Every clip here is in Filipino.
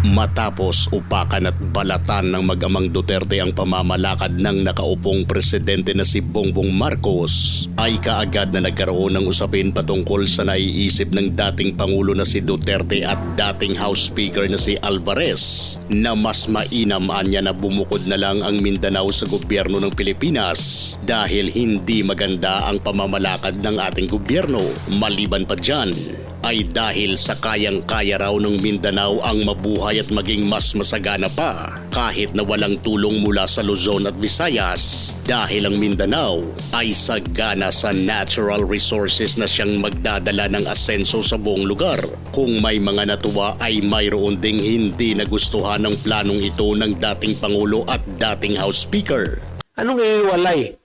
Matapos upakan at balatan ng mag-amang Duterte ang pamamalakad ng nakaupong presidente na si Bongbong Marcos, ay kaagad na nagkaroon ng usapin patungkol sa naiisip ng dating Pangulo na si Duterte at dating House Speaker na si Alvarez na mas mainam anya na bumukod na lang ang Mindanao sa gobyerno ng Pilipinas dahil hindi maganda ang pamamalakad ng ating gobyerno. Maliban pa dyan, ay dahil sa kayang-kaya raw ng Mindanao ang mabuhay at maging mas masagana pa kahit na walang tulong mula sa Luzon at Visayas dahil ang Mindanao ay sagana sa natural resources na siyang magdadala ng asenso sa buong lugar. Kung may mga natuwa ay mayroon ding hindi nagustuhan ng planong ito ng dating Pangulo at dating House Speaker. Anong iiwalay?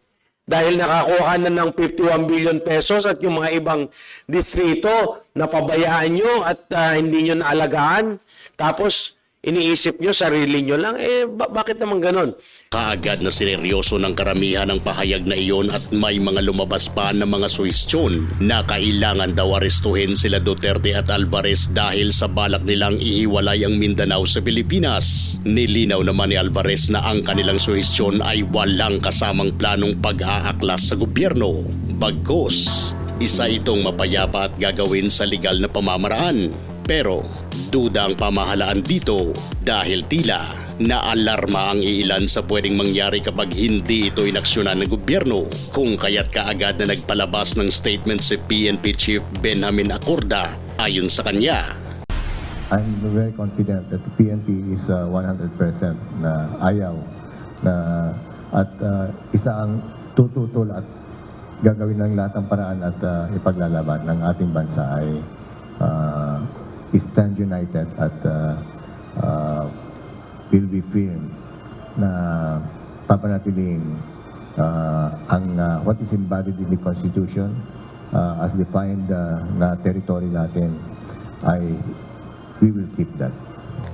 Dahil nakakuha na ng 51 billion pesos at yung mga ibang distrito napabayaan nyo at ah, hindi nyo naalagaan. Tapos iniisip nyo sarili nyo lang. Eh, ba- bakit naman ganon? Kaagad na sineryoso ng karamihan ng pahayag na iyon at may mga lumabas pa na mga suwestyon na kailangan daw arestuhin sila Duterte at Alvarez dahil sa balak nilang ihiwalay ang Mindanao sa Pilipinas. Nilinaw naman ni Alvarez na ang kanilang suwestyon ay walang kasamang planong pag-aaklas sa gobyerno. Bagkos, isa itong mapayapa at gagawin sa legal na pamamaraan. Pero duda ang pamahalaan dito dahil tila naalarma ang iilan sa pwedeng mangyari kapag hindi ito inaksyonan ng gobyerno. Kung kaya't kaagad na nagpalabas ng statement si PNP Chief Benjamin Acorda ayon sa kanya. I'm very confident that the PNP is uh, 100% na ayaw na at uh, isa ang tututol at gagawin ng lahat ng paraan at uh, ipaglalaban ng ating bansa ay uh, stand united at uh, uh, will be firm na papanatiling uh, ang uh, what is embodied in the Constitution uh, as defined uh, na territory natin ay we will keep that.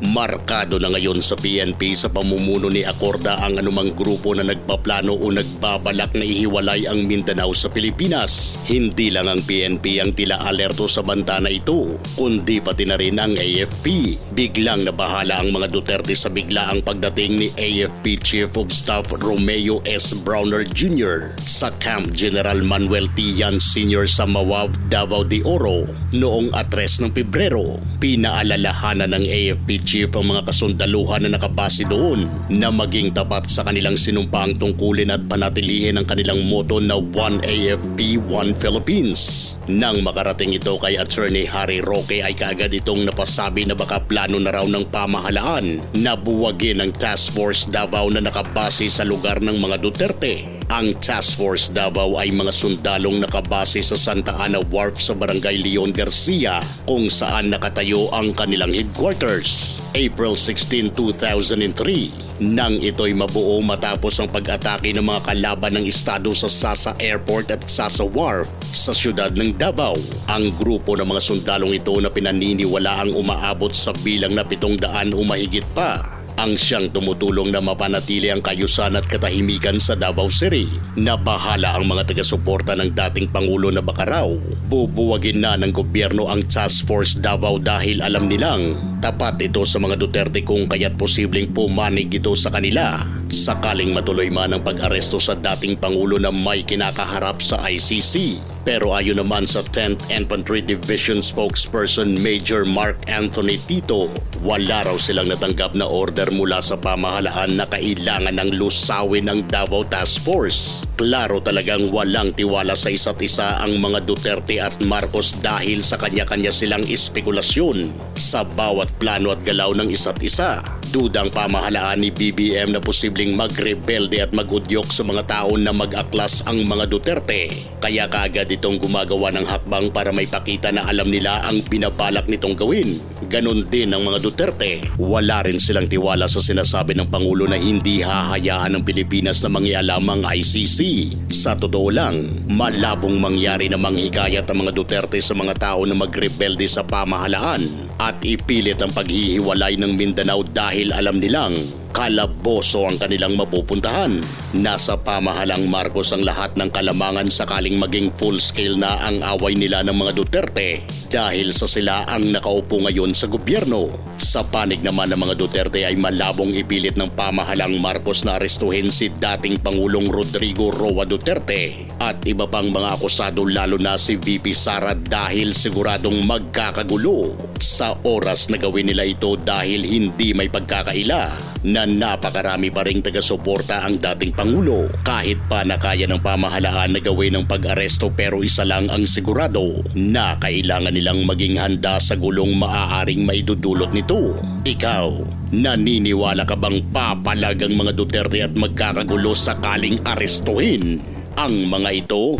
Markado na ngayon sa PNP sa pamumuno ni Acorda ang anumang grupo na nagpaplano o nagbabalak na ihiwalay ang Mindanao sa Pilipinas. Hindi lang ang PNP ang tila alerto sa banta na ito, kundi pati na rin ang AFP. Biglang nabahala ang mga Duterte sa biglaang pagdating ni AFP Chief of Staff Romeo S. Browner Jr. sa Camp General Manuel T. Yan Sr. sa Mawab, Davao de Oro noong atres ng Pebrero. Pinaalalahanan ng AFP Chief ang mga kasundaluhan na nakabase doon na maging tapat sa kanilang sinumpaang tungkulin at panatilihin ang kanilang moto na One AFP, One Philippines. Nang makarating ito kay Attorney Harry Roque ay kaagad itong napasabi na baka plano na raw ng pamahalaan na buwagin ang Task Force Davao na nakabase sa lugar ng mga Duterte. Ang Task Force Davao ay mga sundalong nakabase sa Santa Ana Wharf sa Barangay Leon Garcia kung saan nakatayo ang kanilang headquarters. April 16, 2003 nang ito'y mabuo matapos ang pag-atake ng mga kalaban ng Estado sa Sasa Airport at Sasa Wharf sa siyudad ng Davao. Ang grupo ng mga sundalong ito na pinaniniwala ang umaabot sa bilang na pitong daan o mahigit pa ang siyang tumutulong na mapanatili ang kayusan at katahimikan sa Davao City. Nabahala ang mga taga-suporta ng dating Pangulo na baka raw bubuwagin na ng gobyerno ang Task Force Davao dahil alam nilang tapat ito sa mga Duterte kung kaya't posibleng pumanig ito sa kanila sakaling matuloy man ang pag-aresto sa dating Pangulo na may kinakaharap sa ICC. Pero ayon naman sa 10th Infantry Division spokesperson Major Mark Anthony Tito, wala raw silang natanggap na order mula sa pamahalaan na kailangan ng lusawin ang Davao Task Force. Klaro talagang walang tiwala sa isa't isa ang mga Duterte at Marcos dahil sa kanya-kanya silang espekulasyon sa bawat plano at galaw ng isa't isa. Dudang pamahalaan ni BBM na posibleng magrebelde at magudyok sa mga taon na mag-aklas ang mga Duterte. Kaya kaagad itong gumagawa ng hakbang para may pakita na alam nila ang binabalak nitong gawin. Ganon din ang mga Duterte Duterte. Wala rin silang tiwala sa sinasabi ng Pangulo na hindi hahayaan ng Pilipinas na mangialam ang ICC. Sa totoo lang, malabong mangyari na manghikayat ang mga Duterte sa mga tao na magrebelde sa pamahalaan at ipilit ang paghihiwalay ng Mindanao dahil alam nilang kalaboso ang kanilang mapupuntahan. Nasa pamahalang Marcos ang lahat ng kalamangan sakaling maging full-scale na ang away nila ng mga Duterte dahil sa sila ang nakaupo ngayon sa gobyerno. Sa panig naman ng mga Duterte ay malabong ipilit ng pamahalang Marcos na arestuhin si dating Pangulong Rodrigo Roa Duterte at iba pang mga akusado lalo na si VP Sara dahil siguradong magkakagulo sa oras na gawin nila ito dahil hindi may pagkakaila na napakarami pa ring taga-suporta ang dating Pangulo kahit pa na kaya ng pamahalaan na gawin ng pag-aresto pero isa lang ang sigurado na kailangan nilang maging handa sa gulong maaaring maidudulot nito. Ikaw, naniniwala ka bang papalag ang mga Duterte at magkakagulo sakaling arestuhin ang mga ito?